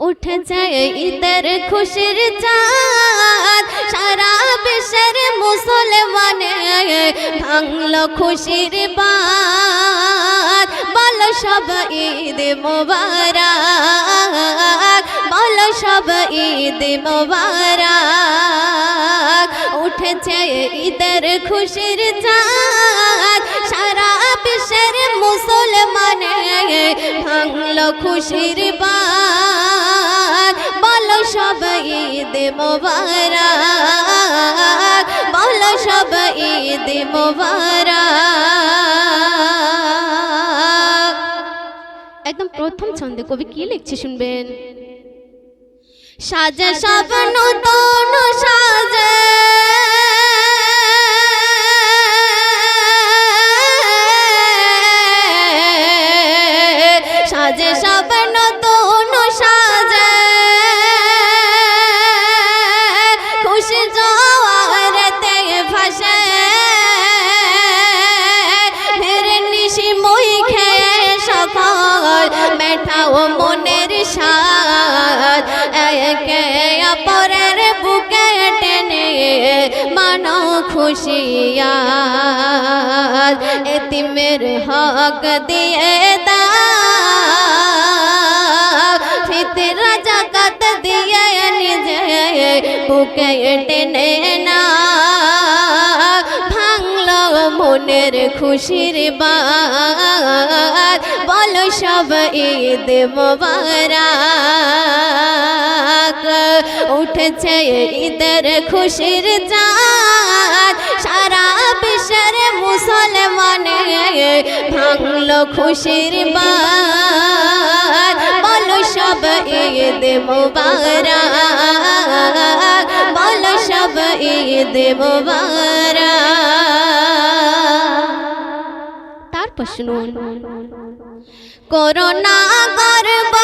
উঠেছে ঈদের খুশির চাঁদ সারা বিশ্বের মুসলমানে ভাঙল খুশির বাদ বল সব ঈদ মোবারক বল সব ঈদ মোবারক উঠেছে ঈদের খুশির চাঁদ সারা বিশ্বের মুসলমানে ভাঙল খুশির বাদ বলো সব ঈদ মোবারক, বলো সব ঈদ মোবারক। একদম প্রথম ছন্দে কবি কি লিখছে শুনবেন? সাজা সব নতুন মানো খুশিয়াত এতিমের হক দিয়ে দা ফিতরা জাকাত দিয়ে নিজে বুকে টেনে না মনের খুশির বাদ বলো সব ঈদ মোবারক। উঠেছে ঈদের খুশির চাঁদ। সারা বিশ্বের মুসলমানে ভাঙলো খুশির বাদ বলো সব ঈদ মোবারক। বলো সব ঈদ মোবারক। তারপর শুনুন করোনা গর্ব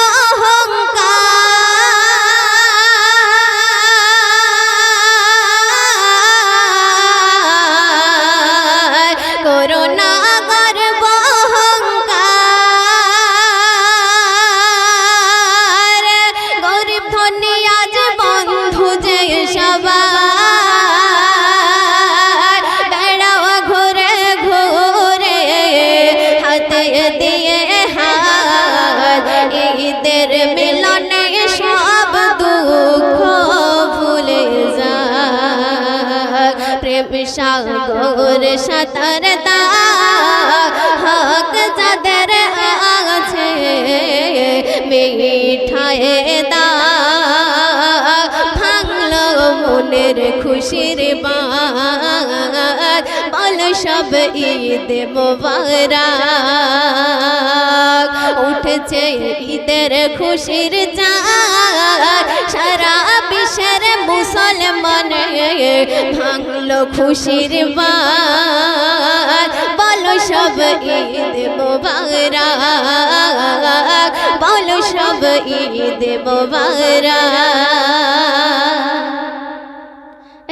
সাগর সাঁতার দা হক যাদের আছে মিঠায় মনের খুশির বাদ বল সব ঈদ মোবারক। উঠছে ঈদের খুশির চাঁদ, সারা ভাঙলো খুশির বলো সব ঈদ মোবারক। বলো সব ঈদ মোবারক।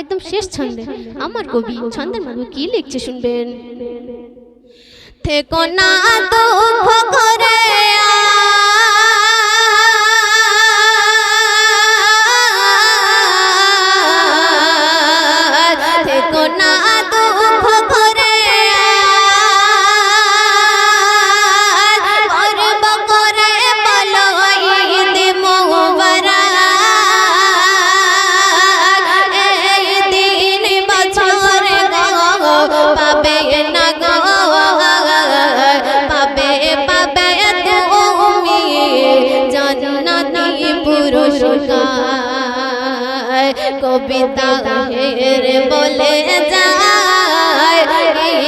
একদম শেষ ছন্দে। আমার কবি ছন্দের মানুষ কি লিখছে শুনবেন? থেকো না দুঃখ করে পুরস্কার কবিতা হের বলে যায়।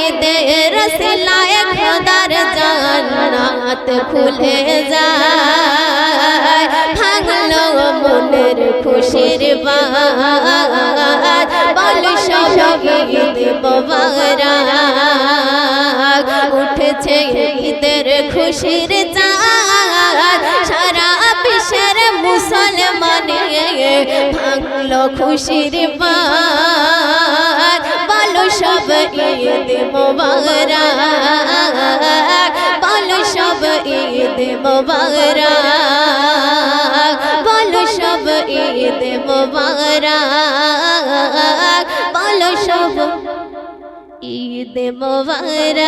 ঈদের সিলায় খোদার জান্নাত খুলে যায়। ভাঙলো মনের খুশির বাদ উঠেছে ঈদের খুশির চাঁদ ভাঙলো খুশির বাদ বলো সব ঈদ মোবারক বলো সব ঈদ মোবারক ঈদ মোবারক বলো সব ঈদ মোবারক।